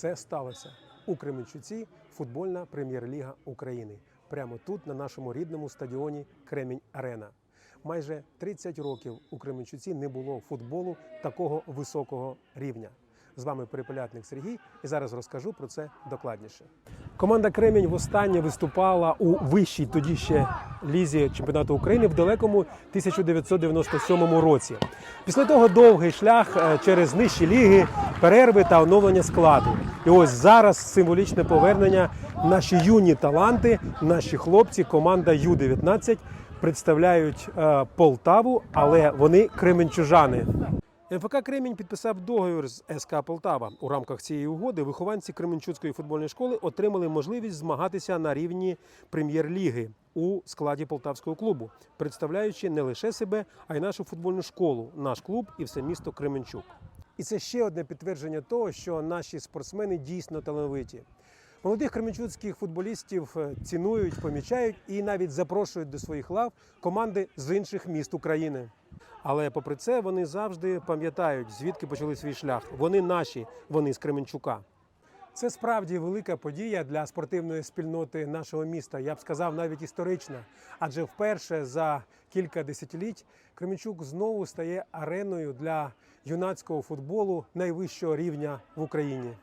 Це сталося у Кременчуці футбольна прем'єр-ліга України. Прямо тут, на нашому рідному стадіоні Кремінь Арена. Майже 30 років у Кременчуці не було футболу такого високого рівня. З вами перепелятник Сергій, і зараз розкажу про це докладніше. Команда Кремінь востаннє виступала у вищій тоді ще лізі чемпіонату України в далекому 1997 році. Після того довгий шлях е, через нижчі ліги, перерви та оновлення складу. І ось зараз символічне повернення. Наші юні таланти, наші хлопці, команда Ю-19 представляють е, Полтаву, але вони кременчужани. МФК Кремінь підписав договір з СК Полтава. У рамках цієї угоди вихованці Кременчуцької футбольної школи отримали можливість змагатися на рівні прем'єр-ліги у складі полтавського клубу, представляючи не лише себе, а й нашу футбольну школу, наш клуб і все місто Кременчук. І це ще одне підтвердження того, що наші спортсмени дійсно талановиті. Молодих кременчуцьких футболістів е, цінують, помічають і навіть запрошують до своїх лав команди з інших міст України. Але попри це вони завжди пам'ятають, звідки почали свій шлях. Вони наші, вони з Кременчука. Це справді велика подія для спортивної спільноти нашого міста. Я б сказав, навіть історична. Адже вперше за кілька десятиліть Кременчук знову стає ареною для юнацького футболу найвищого рівня в Україні.